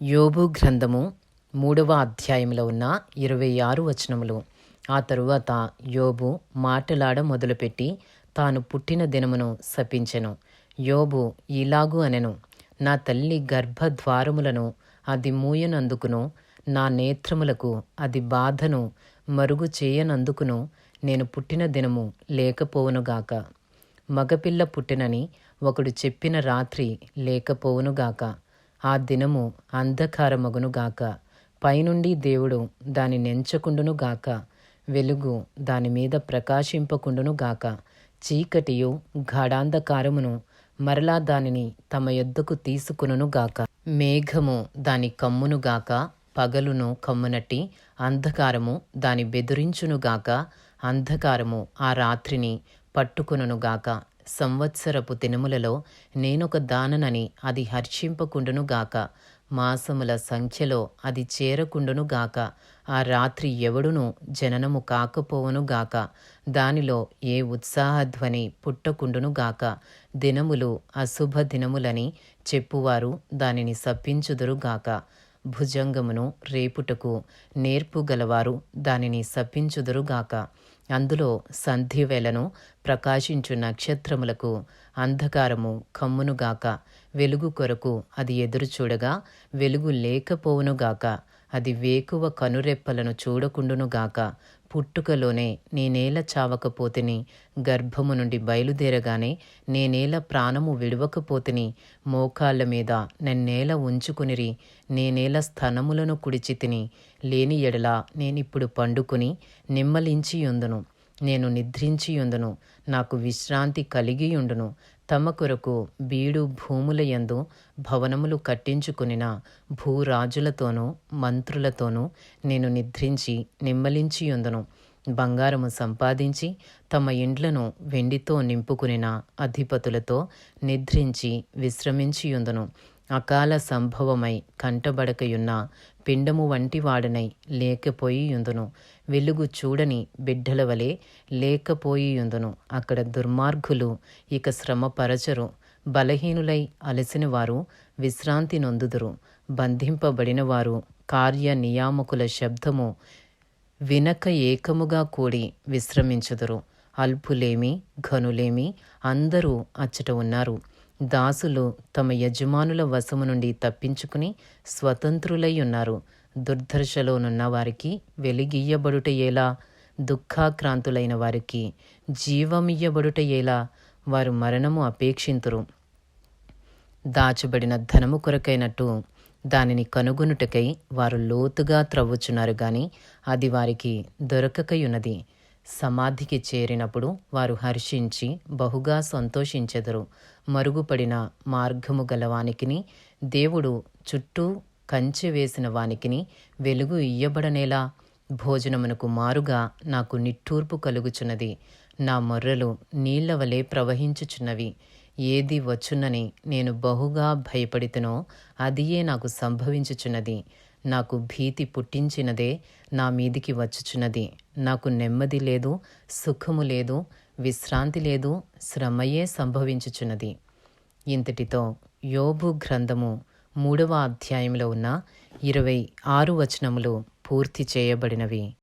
యోబు గ్రంథము మూడవ అధ్యాయంలో ఉన్న ఇరవై ఆరు వచనములు. ఆ తరువాత యోబు మాటలాడ మొదలుపెట్టి తాను పుట్టిన దినమును శపించెను. యోబు ఇలాగు అనెను నా తల్లి గర్భద్వారములను అది మూయనందుకును నా నేత్రములకు అది బాధను మరుగు చేయనందుకును నేను పుట్టిన దినము లేకపోవునుగాక మగపిల్ల పుట్టినని ఒకడు చెప్పిన రాత్రి లేకపోవునుగాక ఆ దినము అంధకారమగునుగాక పైనుండి దేవుడు దాని నెంచకుండునుగాక వెలుగు దాని మీద ప్రకాశింపకుండునుగాక చీకటియు గాఢాంధకారమును మరలా దానిని తమ యొద్దకు తీసుకునుగాక మేఘము దాని కమ్మునుగాక పగలును కమ్మునట్టి అంధకారము దాని బెదిరించునుగాక అంధకారము ఆ రాత్రిని పట్టుకునుగాక సంవత్సరపు దినములలో నేనొక దాననని అది హర్షింపకుండునుగాక మాసముల సంఖ్యలో అది చేరకుండునుగాక ఆ రాత్రి ఎవడును జననము కాకపోవునుగాక దానిలో ఏ ఉత్సాహధ్వని పుట్టకుండునుగాక దినములు అశుభ దినములని చెప్పువారు దానిని సప్పించుదురుగాక భుజంగమును రేపుటకు నేర్పుగలవారు దానిని సప్పించుదురుగాక అందులో సంధ్యవేళను ప్రకాశించు నక్షత్రములకు అంధకారము కమ్మునుగాక వెలుగు కొరకు అది ఎదురుచూడగా వెలుగు లేకపోవునుగాక అది వేకువ కనురెప్పలను చూడకుండునుగాక పుట్టుకలోనే నేనేల చావకపోతిని గర్భము నుండి బయలుదేరగానే నేనేల ప్రాణము విడవకపోతిని మోకాళ్ళ మీద నన్నేల ఉంచుకునిరి నేనేల స్థనములను కుడిచి తిని లేని ఎడల నేనిప్పుడు పండుకుని నిమ్మలించియుందును నేను నిద్రించియుందును నాకు విశ్రాంతి కలిగియుండును తమ కొరకు బీడు భూముల యందు భవనములు కట్టించుకునిన భూరాజులతోనూ మంత్రులతోనూ నేను నిద్రించి నిమ్మలించియుందును బంగారము సంపాదించి తమ ఇండ్లను వెండితో నింపుకునిన అధిపతులతో నిద్రించి విశ్రమించియుందును అకాల సంభవమై కంటబడకయున్న పిండము వంటి వాడనై లేకపోయియుందును. వెలుగు చూడని బిడ్డల వలె లేకపోయియుందును. అక్కడ దుర్మార్గులు ఇక శ్రమపరచరు. బలహీనులై అలసిన వారు విశ్రాంతి నొందుదురు. బంధింపబడిన వారు కార్య నియామకుల శబ్దము వినక ఏకముగా కూడి విశ్రమించుదురు. అల్పులేమి ఘనులేమి అందరూ అచ్చట ఉన్నారు. దాసులు తమ యజమానుల వశము నుండి తప్పించుకుని స్వతంత్రులై ఉన్నారు దుర్దర్శలోనున్న వారికి వెలిగియ్యబడుట ఎలా దుఃఖాక్రాంతులైన వారికి జీవమియ్యబడుట ఎలా వారు మరణము అపేక్షింతురు. దాచబడిన ధనము కొరకైనట్టు దానిని కనుగొనుటకై వారు లోతుగా త్రవ్వుచున్నారు గాని అది వారికి దొరకకయున్నది. సమాధికి చేరినప్పుడు వారు హర్షించి బహుగా సంతోషించెదరు. మరుగుపడిన మార్గము గలవానికిని దేవుడు చుట్టూ కంచె వేసిన వానికిని వెలుగు ఇయ్యబడనేలా భోజనమునకు మారుగా నాకు నిట్టూర్పు కలుగుచున్నది. నా మొర్రలు నీళ్ళ వలె ప్రవహించుచున్నవి. ఏది వచ్చునని నేను బహుగా భయపడితేనో అదియే నాకు సంభవించుచున్నది. నాకు భీతి పుట్టించినదే నా మీదికి వచ్చుచున్నది. నాకు నెమ్మది లేదు సుఖము లేదు విశ్రాంతి లేదు శ్రమయే సంభవించుచున్నది. ఇంతటితో యోబు గ్రంథము మూడవ అధ్యాయంలో ఉన్న ఇరవై ఆరు వచనములు పూర్తి చేయబడినవి.